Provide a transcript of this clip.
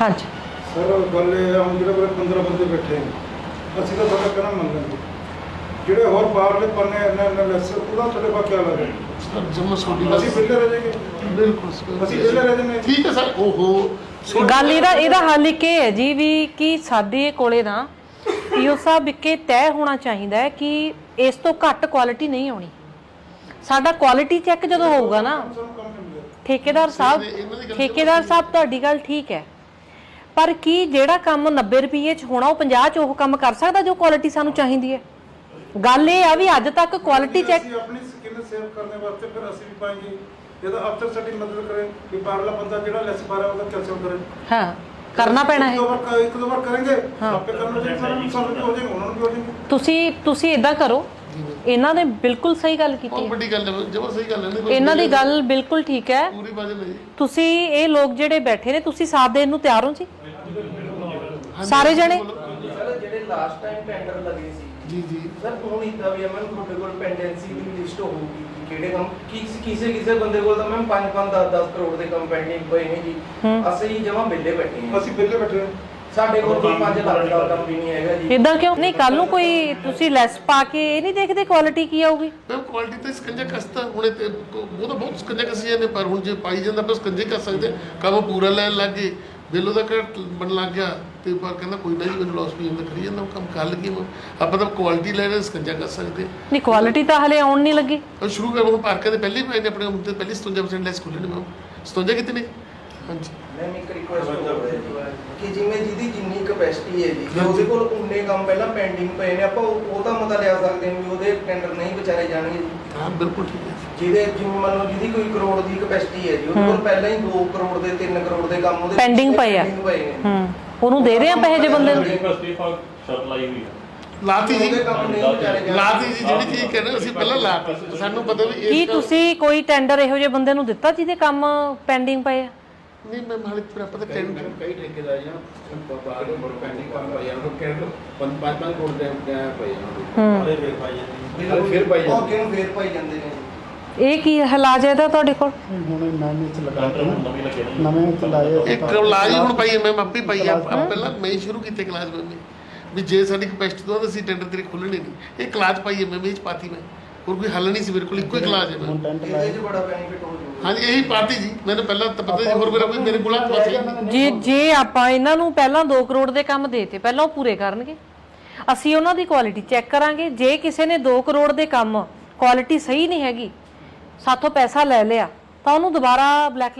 ਹਾਂਜੀ। ਸਰ ਗੱਲ ਇਹ ਆ ਹੁਣ ਜਿਹੜੇ ਮੇਰੇ 15 ਬੰਦੇ ਬੈਠੇ ਨੇ ਅਸੀਂ ਤਾਂ ਤੁਹਾਡਾ ਕਹਿਣਾ ਮੰਨ ਲੈਂਦੇ। ਜਿਹੜੇ ਹੋਰ ਬਾਹਰਲੇ ਪੰਨੇ ਇੰਨਾ ਇੰਨਾ ਲੈਸ ਉਹਦਾ ਤੁਹਾਡੇ ਕੋਲ ਕੀ ਲੱਗੇ ਸਰ ਜਮਾ ਛੋਟੀ ਅਸੀਂ ਵਿਹਲੇ ਰਹਿ ਜਾਏਗੇ ਬਿਲਕੁਲ ਸਰ। ਅਸੀਂ ਵਿਹਲੇ ਰਹਿ ਜਾਵਾਂਗੇ ਠੀਕ ਹੈ ਸਰ ਓਹੋ। ਗੱਲ ਇਹਦਾ ਇਹਦਾ ਹੱਲ ਇੱਕ ਇਹ ਹੈ ਜੀ ਵੀ ਕਿ ਸਾਡੇ ਕੋਲੇ ਨਾ ਈਓ ਸਾਹਿਬ ਇੱਕੇ ਤੈਅ ਹੋਣਾ ਚਾਹੀਦਾ ਹੈ ਕਿ ਇਸ ਤੋਂ ਘੱਟ ਕੁਆਲਿਟੀ ਨਹੀਂ ਆਉਣੀ। ਸਾਡਾ ਕੁਆਲਿਟੀ ਚੈੱਕ ਜਦੋਂ ਹੋਊਗਾ ਨਾ ਸਾਨੂੰ ਕੰਮ ਨਹੀਂ ਮਿਲਿਆ। ਠੇਕੇਦਾਰ ਸਾਹਿਬ ਠੇਕੇਦਾਰ ਸਾਹਿਬ ਤੁਹਾਡੀ ਗੱਲ ਠੀਕ ਹੈ। ਪਰ ਕੀ ਜਿਹੜਾ ਕੰਮ 90 ਰੁਪਏ ਚ ਹੋਣਾ ਉਹ 50 ਚ ਉਹ ਕੰਮ ਕਰ ਸਕਦਾ ਜੋ ਕੁਆਲਿਟੀ ਸਾਨੂੰ ਚਾਹੀਦੀ ਹੈ? ਗੱਲ ਇਹ ਆ ਵੀ ਅੱਜ ਤੱਕ ਕੁਆਲਿਟੀ ਚੈੱਕ ਅਸੀਂ ਆਪਣੀ ਸਕਿਨ ਸੇਵ ਕਰਨ ਵਾਸਤੇ ਫਿਰ ਅਸੀਂ ਵੀ ਪਾਏਗੇ ਜਦੋਂ ਅਫਸਰ ਸਾਡੀ ਮਦਦ ਕਰੇ ਕਿ ਬਾਹਰਲਾ ਬੰਦਾ ਜਿਹੜਾ ਲੈਸ ਬਾਰਾ ਉਹਦਾ ਕੈਲਸ਼ੀਅਮ ਕਰੇ। ਹਾਂ ਕਰਨਾ ਪੈਣਾ ਹੈ ਇੱਕ ਦੋ ਵਾਰ ਕਰਾਂਗੇ ਆਪੇ ਕਰਨਾ ਚਾਹੀਦਾ ਸਾਨੂੰ ਹੋ ਜਾਏਗਾ ਉਹਨਾਂ ਨੂੰ ਵੀ ਹੋ ਜਾਏਗਾ। ਤੁਸੀਂ ਤੁਸੀਂ ਇਦਾਂ ਕਰੋ ਇਹਨਾਂ ਨੇ ਬਿਲਕੁਲ ਸਹੀ ਗੱਲ ਕੀਤੀ ਬਹੁਤ ਹੈ। ਵੱਡੀ ਗੱਲ ਹੈ ਜਮਾ ਸਹੀ ਗੱਲ ਹੈ ਨਹੀਂ ਇਹਨਾਂ ਦੀ ਗੱਲ ਬਿਲਕੁਲ ਠੀਕ ਹੈ। ਪੂਰੀ ਬਾਜੇ ਨਹੀਂ ਤੁਸੀਂ ਇਹ ਲੋਕ ਜਿਹੜੇ ਬੈਠੇ ਨੇ ਤੁਸੀਂ ਸਾਥ ਦੇਣ ਨੂੰ ਤਿਆਰ ਹੋ ਜੀ? ਸਾਰੇ ਜਣੇ? ਸਰ ਜਿਹੜੇ ਲਾਸਟ ਟਾਈਮ ਟੈਂਡਰ ਲੱਗੇ ਸੀ ਜੀ ਜੀ। ਸਰ ਹੁਣ ਇਦਾਂ ਵੀ ਮੈਮ ਤੁਹਾਡੇ ਕੋਲ ਪੈਂਡੈਂਸੀ ਦੀ ਲਿਸਟ ਹੋਊਗੀ ਕਿ ਕਿਹੜੇ ਕੰਮ ਕਿਸ ਕਿਸੇ ਕਿਸੇ ਬੰਦੇ ਕੋਲ ਤਾਂ ਮੈਮ 5 5 10 10 ਕਰੋੜ ਦੇ ਕੰਮ ਪੈਂਡਿੰਗ ਪਏ ਨੇ ਜੀ। ਅਸੀਂ ਜਮਾ ਬਿੱਲੇ ਬੈਠੇ ਹਾਂ। ਅਸੀਂ ਵਿਹਲੇ ਬੈਠੇ ਹਾਂ। ਸਾਡੇ ਕੋਲ ਕੋਈ 5 ਲੱਖ ਦਾ ਕੰਮ ਵੀ ਨਹੀਂ ਹੈਗਾ ਜੀ। ਇਦਾਂ ਕਿਉਂ? ਨਹੀਂ ਕੱਲ ਨੂੰ ਕੋਈ ਤੁਸੀਂ ਲੈਸ ਪਾ ਕੇ ਇਹ ਨਹੀਂ ਦੇਖਦੇ ਕੁਆਲਿਟੀ ਕੀ ਆਊਗੀ? ਮੈਂ ਕੁਆਲਿਟੀ ਤਾਂ ਸਕੰਜਾ ਕਸਤਾ ਹੁਣੇ ਤੇ ਉਹ ਤਾਂ ਬਹੁਤ ਸਕੰਜਾ ਕਸੀ ਜਾਂਦੇ ਪਰ ਹੁਣ ਜੇ ਪਾਈ ਜਾਂਦਾ ਬਸ ਸਕੰਜੇ ਕਰ ਸਕਦੇ। ਕੰਮ ਪੂਰਾ ਲੈਣ ਲੱਗ ਗਏ ਬਿੱਲੋ ਦਾ ਘਟ ਬਣ ਲੱਗ ਗਿਆ ਤੇ ਪਰ ਕਹਿੰਦਾ ਕੋਈ ਨਾ ਜੀ ਮੈਨੂੰ ਲਾਸ ਵੀ ਜਾਂਦਾ ਕਰੀ ਜਾਂਦਾ ਉਹ ਕੰਮ ਕਰ ਲਗੀ ਆਪਾਂ ਤਾਂ ਕੁਆਲਿਟੀ ਲੈ ਰਹੇ ਸਕੰਜਾ ਕਰ ਸਕਦੇ। ਨਹੀਂ ਕੁਆਲਿਟੀ ਤਾਂ ਹਲੇ ਆਉਣ ਨਹੀਂ ਲੱਗੀ। ਉਹ ਸ਼ੁਰੂ ਕਰ ਹੁਣ ਪਾਰਕਾਂ ਦੇ ਪਹਿਲੇ ਪਏ ਨੇ ਆਪਣੇ ਹੁਣ ਤੇ ਪਹਿਲੇ 57% ਲੈਸ ਖੁੱਲੇ ਨੇ ਮੈਂ 57 ਕਿਤੇ ਨੇ? ਹਾਂਜੀ। ਮੈਮ ਇੱਕ ਰਿਕੁਐਸਟ ਹੋ ਕਿ ਜਿਵੇਂ ਜਿਹਦੀ ਜਿੰਨੀ ਕਪੈਸਿਟੀ ਹੈ ਜੀ ਜੇ ਉਹਦੇ ਕੋਲ ਉਨੇ ਕੰਮ ਪਹਿਲਾਂ ਪੈਂਡਿੰਗ ਪਏ ਨੇ ਆਪਾਂ ਉਹ ਉਹਦਾ ਮਤਾ ਲਿਆ ਸਕਦੇ ਹਾਂ ਵੀ ਉਹਦੇ ਟੈਂਡਰ ਨਹੀਂ ਵਿਚਾਰੇ ਜਾਣਗੇ ਜੀ। ਹਾਂ ਬਿਲਕੁਲ ਠੀਕ ਹੈ ਜਿਹਦੇ ਜਿਵੇਂ ਮੰਨ ਲਓ ਜਿਹਦੀ ਕੋਈ ਕਰੋੜ ਦੀ ਕਪੈਸਿਟੀ ਹੈ ਜੀ ਉਹਦੇ ਕੋਲ ਪਹਿਲਾਂ ਹੀ 2 ਕਰੋੜ ਦੇ 3 ਕਰੋੜ ਦੇ ਕੰਮ ਉਹਦੇ Pending ਪਏ ਆ। pending ਪਏ ਨੇ। ਹੂੰ। ਉਹਨੂੰ ਦੇ ਰਹੇ ਆ ਪੈਸੇ ਜੇ ਬੰਦੇ ਨੂੰ? ਯੂਨੀਵਰਸਿਟੀ ਫਾਰ ਸ਼ਰਤ ਲਾਈ ਹੋਈ ਹੈ ਲਾਤੀ ਜੀ। ਉਹਦੇ ਕੰਮ ਨਹੀਂ ਵਿਚਾਰੇ ਜਾਣਗੇ। ਲਾਤੀ ਜੀ ਜਿਹੜੀ ਚੀਜ਼ ਕਹਿੰਦੇ ਅਸੀਂ ਪਹਿਲਾਂ ਲਾਤੀ। ਸਾਨੂੰ ਪਤਾ ਵੀ ਕੀ ਇਸ ਤੁਸੀਂ ਕੋਈ ਟੈਂਡਰ ਇਹੋ ਜਿਹੇ ਬੰਦੇ ਨੂੰ ਦਿੱਤਾ ਜਿਹਦੇ ਕੰਮ ਪੈਂਡਿੰਗ ਪਏ ਆ? ਨਹੀਂ ਮੈਂ ਮਾਲਿਕ ਪਰ ਆਪਾਂ ਤਾਂ ਟੈਂਡਰ ਕਈ ਠੇਕੇਦਾਰੀਆਂ ਬਾਹਰ ਦੇ ਪੈਂਡਿੰਗ ਕੰਮ ਪਈ ਜਾਂਦੇ ਉਹ ਕਹਿੰਦੇ ਪੰਜ ਪੰਜ ਪੰਜ ਕਰੋੜ ਦੇ ਪਈ ਜਾਂਦੇ ਹੂੰ ਫਿਰ ਪਾਈ ਉਹ ਨੂੰ ਫੇਰ ਪਾਈ ਜਾਂਦੇ ਨੇ? ਇਹ ਕੀ ਹਲਾਜ ਹੈ ਇਹਦਾ ਤੁਹਾਡੇ ਕੋਲ? ਹੁਣ ਨਵੇਂ ਚ ਲਗਾ ਕੇ ਨਵੀਂ ਲੱਗੇ ਨੇ। ਨਵੇਂ ਚ ਲਾਏ ਇੱਕ ਹੀ ਹੁਣ ਪਾਈ ਮੈਂ ਆਪੇ ਪਾਈ ਆ। ਪਹਿਲਾਂ ਮੈਂ ਸ਼ੁਰੂ ਕੀਤੇ ਕਲਾਸ ਮੈਂ ਵੀ। ਜੇ ਸਾਡੀ ਕਪੈਸਿਟੀ ਤੋਂ ਅਸੀਂ ਟੈਂਡਰ ਤੇਰੇ ਖੋਲਣੇ ਨਹੀਂ ਇਹ ਕਲਾਸ ਪਾਈ ਮੈਂ ਵੀ ਇਹ 'ਚ ਪਾਤੀ ਮੈਂ। ਹੋਰ ਕੋਈ ਹੱਲ ਨਹੀਂ ਸੀ ਮੇਰੇ ਕੋਲ ਇੱਕੋ ਹੀ ਕਲਾਸ ਹੈ ਮੈਂ ਹੁਣ ਟੈਂਟ ਇਹਦੇ ਲਾਏ 'ਚ ਬੜਾ ਬੈਨੀਫਿਟ ਹੋ ਜਾਊਗਾ ਹਾਂਜੀ, ਇਹੀ ਪਾਤੀ ਜੀ। ਮੈਨੂੰ ਪਹਿਲਾਂ ਤਾਂ ਪਤਾ ਸੀ ਹੋਰ ਮੇਰਾ ਕੋਈ ਮੇਰੇ ਕੋਲ ਹੱਥ ਵਾਸੀ ਜੇ ਜੇ ਆਪਾਂ ਇਹਨਾਂ ਨੂੰ ਪਹਿਲਾਂ 2 ਕਰੋੜ ਦੇ ਕੰਮ ਦੇਤੇ, ਪਹਿਲਾਂ ਉਹ ਪੂਰੇ ਕਰਨਗੇ। ਅਸੀਂ ਉਹਨਾਂ ਦੀ ਕੁਆਲਿਟੀ ਚੈੱਕ ਕਰਾਂਗੇ। ਜੇ ਕਿਸੇ ਨੇ 2 ਕਰੋੜ ਦੇ ਕੰਮ ਕੁਆਲਿਟੀ ਸਹੀ ਨਹੀਂ ਹੈਗੀ, ਸਾਥੋਂ ਪੈਸਾ ਲੈ ਲਿਆ, ਤਾਂ ਉਹਨੂੰ ਦੁਬਾਰਾ ਬਲੈਕਲਿਸਟ